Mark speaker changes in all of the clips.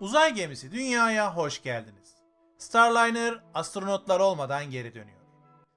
Speaker 1: Uzay gemisi dünyaya hoş geldiniz. Starliner astronotlar olmadan geri dönüyor.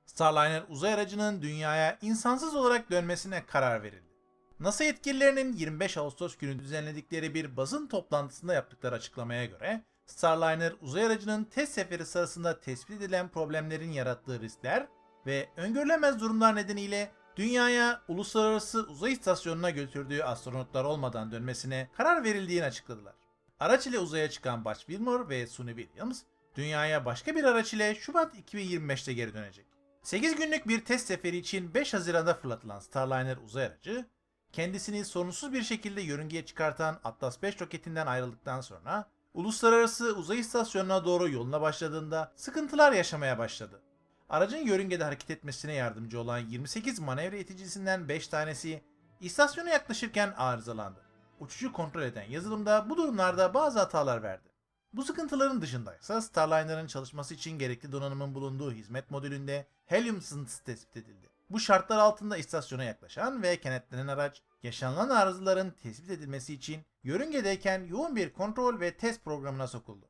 Speaker 1: Starliner uzay aracının dünyaya insansız olarak dönmesine karar verildi. NASA yetkililerinin 25 Ağustos günü düzenledikleri bir basın toplantısında yaptıkları açıklamaya göre Starliner uzay aracının test seferi sırasında tespit edilen problemlerin yarattığı riskler ve öngörülemez durumlar nedeniyle dünyaya uluslararası uzay istasyonuna götürdüğü astronotlar olmadan dönmesine karar verildiğini açıkladılar. Araç ile uzaya çıkan Buzz Wilmore ve Suni Williams, dünyaya başka bir araç ile Şubat 2025'te geri dönecek. 8 günlük bir test seferi için 5 Haziran'da fırlatılan Starliner uzay aracı, kendisini sorunsuz bir şekilde yörüngeye çıkartan Atlas 5 roketinden ayrıldıktan sonra uluslararası uzay istasyonuna doğru yoluna başladığında sıkıntılar yaşamaya başladı. Aracın yörüngede hareket etmesine yardımcı olan 28 manevra iticisinden 5 tanesi istasyona yaklaşırken arızalandı. Uçuşu kontrol eden yazılımda bu durumlarda bazı hatalar verdi. Bu sıkıntıların dışında ise Starliner'ın çalışması için gerekli donanımın bulunduğu hizmet modülünde helyum sızıntısı tespit edildi. Bu şartlar altında istasyona yaklaşan ve kenetlenen araç yaşanılan arızaların tespit edilmesi için yörüngedeyken yoğun bir kontrol ve test programına sokuldu.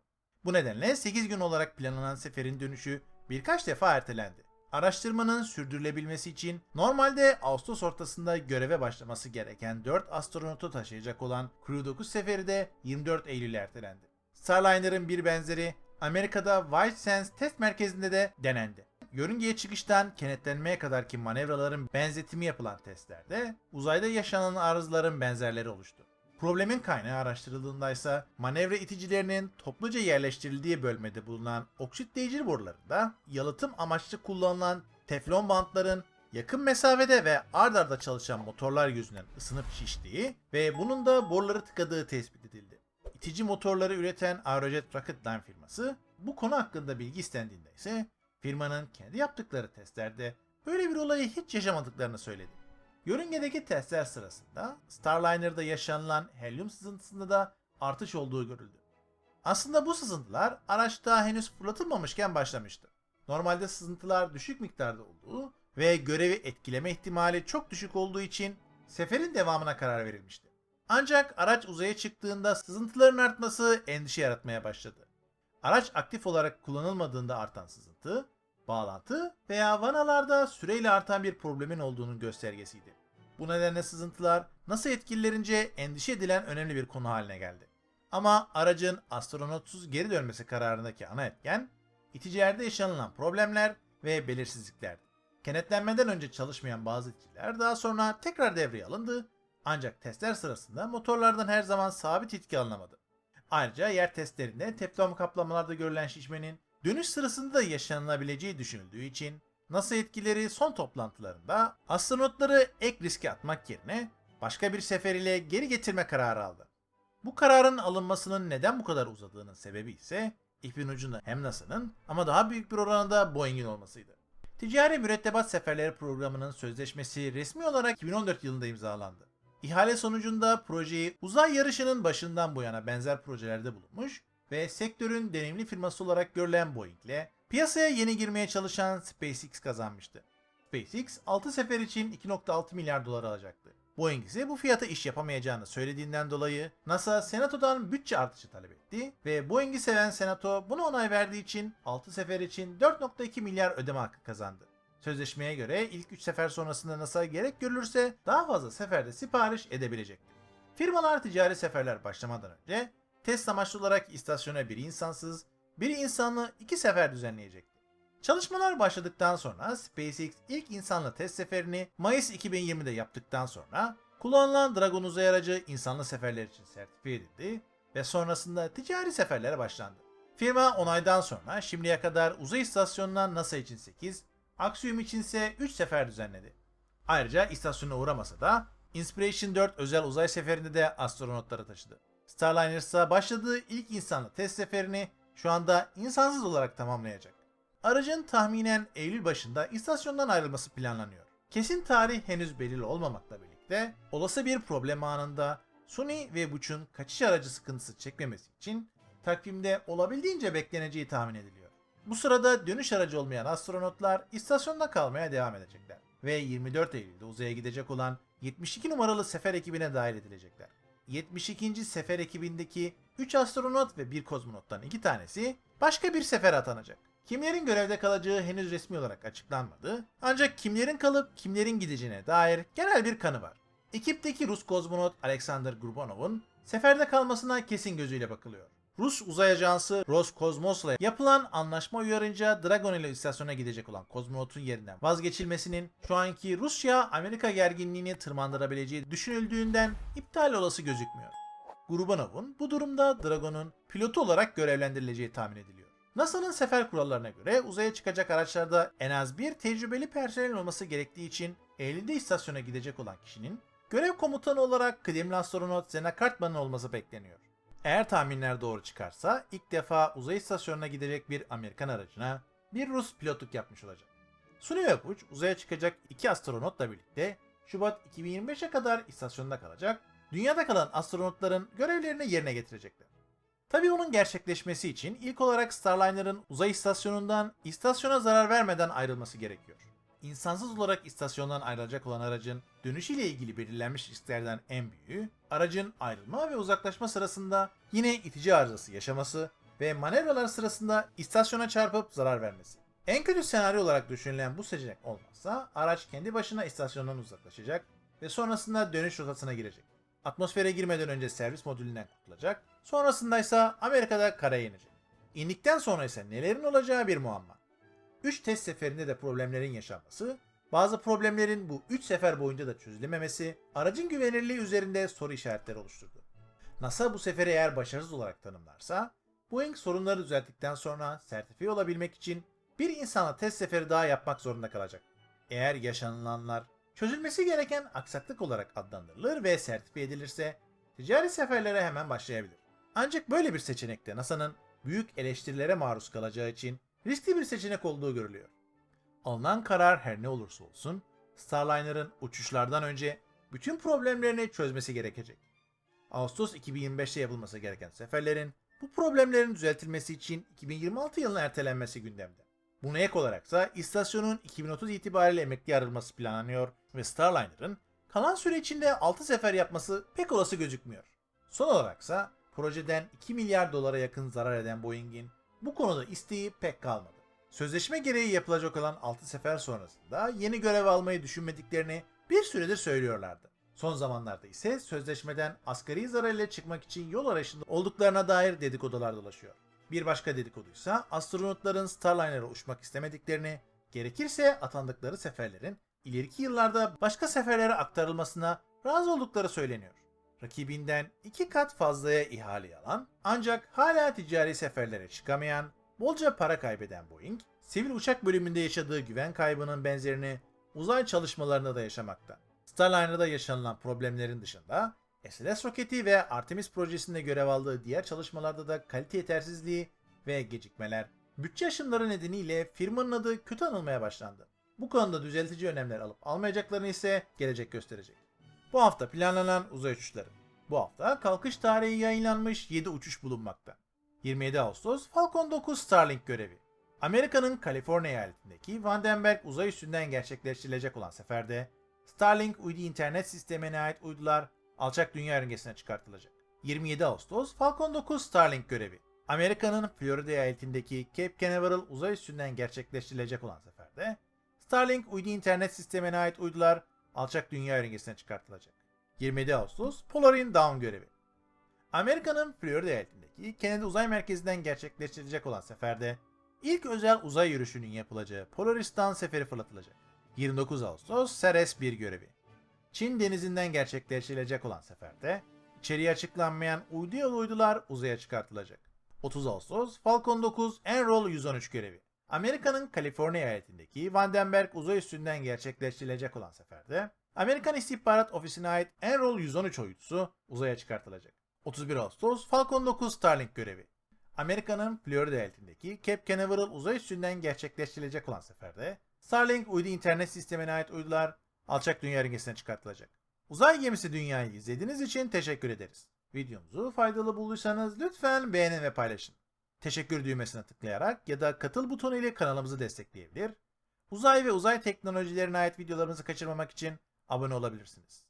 Speaker 1: Bu nedenle 8 gün olarak planlanan seferin dönüşü birkaç defa ertelendi. Araştırmanın sürdürülebilmesi için normalde Ağustos ortasında göreve başlaması gereken 4 astronotu taşıyacak olan Crew 9 seferi de 24 Eylül'e ertelendi. Starliner'ın bir benzeri Amerika'da White Sands test merkezinde de denendi. Yörüngeye çıkıştan kenetlenmeye kadarki manevraların benzetimi yapılan testlerde uzayda yaşanan arızaların benzerleri oluştu. Problemin kaynağı araştırıldığında ise manevra iticilerinin topluca yerleştirildiği bölmede bulunan oksitleyici borularında yalıtım amaçlı kullanılan teflon bantların yakın mesafede ve ard arda çalışan motorlar yüzünden ısınıp şiştiği ve bunun da boruları tıkadığı tespit edildi. İtici motorları üreten Aerojet Rocketdyne firması bu konu hakkında bilgi istendiğinde ise firmanın kendi yaptıkları testlerde böyle bir olayı hiç yaşamadıklarını söyledi. Yörüngedeki testler sırasında Starliner'da yaşanılan helyum sızıntısında da artış olduğu görüldü. Aslında bu sızıntılar araçta henüz fırlatılmamışken başlamıştı. Normalde sızıntılar düşük miktarda olduğu ve görevi etkileme ihtimali çok düşük olduğu için seferin devamına karar verilmişti. Ancak araç uzaya çıktığında sızıntıların artması endişe yaratmaya başladı. Araç aktif olarak kullanılmadığında artan sızıntı, bağlantı veya vanalarda süreyle artan bir problemin olduğunun göstergesiydi. Bu nedenle sızıntılar NASA yetkililerince endişe edilen önemli bir konu haline geldi. Ama aracın astronotsuz geri dönmesi kararındaki ana etken, iticilerde yaşanılan problemler ve belirsizliklerdi. Kenetlenmeden önce çalışmayan bazı iticiler daha sonra tekrar devreye alındı ancak testler sırasında motorlardan her zaman sabit itki alınamadı. Ayrıca yer testlerinde teflon kaplamalarda görülen şişmenin dönüş sırasında da yaşanılabileceği düşünüldüğü için NASA yetkilileri son toplantılarında astronotları ek riske atmak yerine başka bir sefer ile geri getirme kararı aldı. Bu kararın alınmasının neden bu kadar uzadığının sebebi ise ipin ucunda hem NASA'nın ama daha büyük bir oranda Boeing'in olmasıydı. Ticari Mürettebat Seferleri Programı'nın sözleşmesi resmi olarak 2014 yılında imzalandı. İhale sonucunda projeyi uzay yarışının başından bu yana benzer projelerde bulunmuş ve sektörün deneyimli firması olarak görülen Boeing ile piyasaya yeni girmeye çalışan SpaceX kazanmıştı. SpaceX 6 sefer için 2.6 milyar dolar alacaktı. Boeing ise bu fiyata iş yapamayacağını söylediğinden dolayı NASA Senato'dan bütçe artışı talep etti ve Boeing'i seven Senato buna onay verdiği için 6 sefer için 4.2 milyar ödeme hakkı kazandı. Sözleşmeye göre ilk 3 sefer sonrasında NASA gerek görülürse daha fazla seferde sipariş edebilecektir. Firmalar ticari seferler başlamadan önce test amaçlı olarak istasyona bir insansız, bir insanlı iki sefer düzenleyecekti. Çalışmalar başladıktan sonra SpaceX ilk insanlı test seferini Mayıs 2020'de yaptıktan sonra kullanılan Dragon uzay aracı insanlı seferler için sertifiye edildi ve sonrasında ticari seferlere başlandı. Firma onaydan sonra şimdiye kadar uzay istasyonuna NASA için 8, Axiom içinse 3 sefer düzenledi. Ayrıca istasyona uğramasa da Inspiration 4 özel uzay seferinde de astronotları taşıdı. Starliner ise başladığı ilk insanlı test seferini şu anda insansız olarak tamamlayacak. Aracın tahminen Eylül başında istasyondan ayrılması planlanıyor. Kesin tarih henüz belirli olmamakla birlikte olası bir problem anında Sony ve Buch'un kaçış aracı sıkıntısı çekmemesi için takvimde olabildiğince bekleneceği tahmin ediliyor. Bu sırada dönüş aracı olmayan astronotlar istasyonda kalmaya devam edecekler ve 24 Eylül'de uzaya gidecek olan 72 numaralı sefer ekibine dahil edilecekler. 72. sefer ekibindeki 3 astronot ve 1 kozmonottan 2 tanesi başka bir sefere atanacak. Kimlerin görevde kalacağı henüz resmi olarak açıklanmadı. Ancak kimlerin kalıp kimlerin gideceğine dair genel bir kanı var. Ekipteki Rus kozmonot Alexander Grubanov'un seferde kalmasına kesin gözüyle bakılıyor. Rus uzay ajansı Roskosmos'la yapılan anlaşma uyarınca Dragon ile istasyona gidecek olan kozmonotun yerinden vazgeçilmesinin şu anki Rusya-Amerika gerginliğini tırmandırabileceği düşünüldüğünden iptal olası gözükmüyor. Grubanov'un bu durumda Dragon'un pilotu olarak görevlendirileceği tahmin ediliyor. NASA'nın sefer kurallarına göre uzaya çıkacak araçlarda en az bir tecrübeli personel olması gerektiği için Eylül'de istasyona gidecek olan kişinin görev komutanı olarak kıdemli astronot Zena Kartman'ın olması bekleniyor. Eğer tahminler doğru çıkarsa ilk defa uzay istasyonuna gidecek bir Amerikan aracına bir Rus pilotluk yapmış olacak. Suni Öpuç uzaya çıkacak iki astronotla birlikte Şubat 2025'e kadar istasyonda kalacak, dünyada kalan astronotların görevlerini yerine getirecekler. Tabii onun gerçekleşmesi için ilk olarak Starliner'ın uzay istasyonundan istasyona zarar vermeden ayrılması gerekiyor. İnsansız olarak istasyondan ayrılacak olan aracın dönüşüyle ilgili belirlenmiş risklerden en büyüğü, aracın ayrılma ve uzaklaşma sırasında yine itici arızası yaşaması ve manevralar sırasında istasyona çarpıp zarar vermesi. En kötü senaryo olarak düşünülen bu seçenek olmazsa araç kendi başına istasyondan uzaklaşacak ve sonrasında dönüş rotasına girecek. Atmosfere girmeden önce servis modülünden kurtulacak, sonrasında ise Amerika'da karaya inecek. İndikten sonra ise nelerin olacağı bir muamma. 3 test seferinde de problemlerin yaşanması, bazı problemlerin bu 3 sefer boyunca da çözülememesi aracın güvenilirliği üzerinde soru işaretleri oluşturdu. NASA bu seferi eğer başarısız olarak tanımlarsa, Boeing sorunları düzelttikten sonra sertifiye olabilmek için bir insana test seferi daha yapmak zorunda kalacak. Eğer yaşanılanlar çözülmesi gereken aksaklık olarak adlandırılır ve sertifiye edilirse ticari seferlere hemen başlayabilir. Ancak böyle bir seçenekte NASA'nın büyük eleştirilere maruz kalacağı için riskli bir seçenek olduğu görülüyor. Alınan karar her ne olursa olsun Starliner'ın uçuşlardan önce bütün problemlerini çözmesi gerekecek. Ağustos 2025'te yapılması gereken seferlerin bu problemlerin düzeltilmesi için 2026 yılına ertelenmesi gündemde. Buna ek olaraksa istasyonun 2030 itibariyle emekli ayrılması planlanıyor ve Starliner'ın kalan süre içinde 6 sefer yapması pek olası gözükmüyor. Son olaraksa projeden 2 milyar dolara yakın zarar eden Boeing'in bu konuda isteği pek kalmadı. Sözleşme gereği yapılacak olan 6 sefer sonrasında yeni görev almayı düşünmediklerini bir süredir söylüyorlardı. Son zamanlarda ise sözleşmeden asgari zarar ile çıkmak için yol arayışında olduklarına dair dedikodular dolaşıyor. Bir başka dedikoduysa astronotların Starliner'a uçmak istemediklerini, gerekirse atandıkları seferlerin ileriki yıllarda başka seferlere aktarılmasına razı oldukları söyleniyor. Rakibinden iki kat fazlaya ihale alan ancak hala ticari seferlere çıkamayan, bolca para kaybeden Boeing, sivil uçak bölümünde yaşadığı güven kaybının benzerini uzay çalışmalarında da yaşamakta. Starliner'da yaşanılan problemlerin dışında SLS roketi ve Artemis projesinde görev aldığı diğer çalışmalarda da kalite yetersizliği ve gecikmeler, bütçe aşımları nedeniyle firmanın adı kötü anılmaya başlandı. Bu konuda düzeltici önlemler alıp almayacaklarını ise gelecek gösterecek. Bu hafta planlanan uzay uçuşları. Bu hafta kalkış tarihi yayınlanmış 7 uçuş bulunmakta. 27 Ağustos Falcon 9 Starlink görevi. Amerika'nın Kaliforniya eyaletindeki Vandenberg uzay üstünden gerçekleştirilecek olan seferde Starlink uydu internet sistemine ait uydular alçak dünya yörüngesine çıkartılacak. 27 Ağustos Falcon 9 Starlink görevi. Amerika'nın Florida eyaletindeki Cape Canaveral uzay üstünden gerçekleştirilecek olan seferde Starlink uydu internet sistemine ait uydular alçak dünya yörüngesine çıkartılacak. 27 Ağustos Polarin Down görevi. Amerika'nın Florida eyaletindeki Kennedy Uzay Merkezi'nden gerçekleştirilecek olan seferde ilk özel uzay yürüyüşünün yapılacağı Polaris Dawn seferi fırlatılacak. 29 Ağustos Ceres 1 görevi. Çin denizinden gerçekleştirilecek olan seferde içeriye açıklanmayan uydu yolu uydular uzaya çıkartılacak. 30 Ağustos Falcon 9 Enroll 113 görevi. Amerika'nın Kaliforniya eyaletindeki Vandenberg uzay üstünden gerçekleştirilecek olan seferde Amerikan İstihbarat Ofisi'ne ait Enroll 113 uydusu uzaya çıkartılacak. 31 Ağustos Falcon 9 Starlink görevi. Amerika'nın Florida eyaletindeki Cape Canaveral uzay üstünden gerçekleştirilecek olan seferde Starlink uydu internet sistemine ait uydular alçak dünya yörüngesine çıkartılacak. Uzay gemisi dünyayı izlediğiniz için teşekkür ederiz. Videomuzu faydalı bulduysanız lütfen beğenin ve paylaşın. Teşekkür düğmesine tıklayarak ya da katıl butonu ile kanalımızı destekleyebilir. Uzay ve uzay teknolojilerine ait videolarımızı kaçırmamak için abone olabilirsiniz.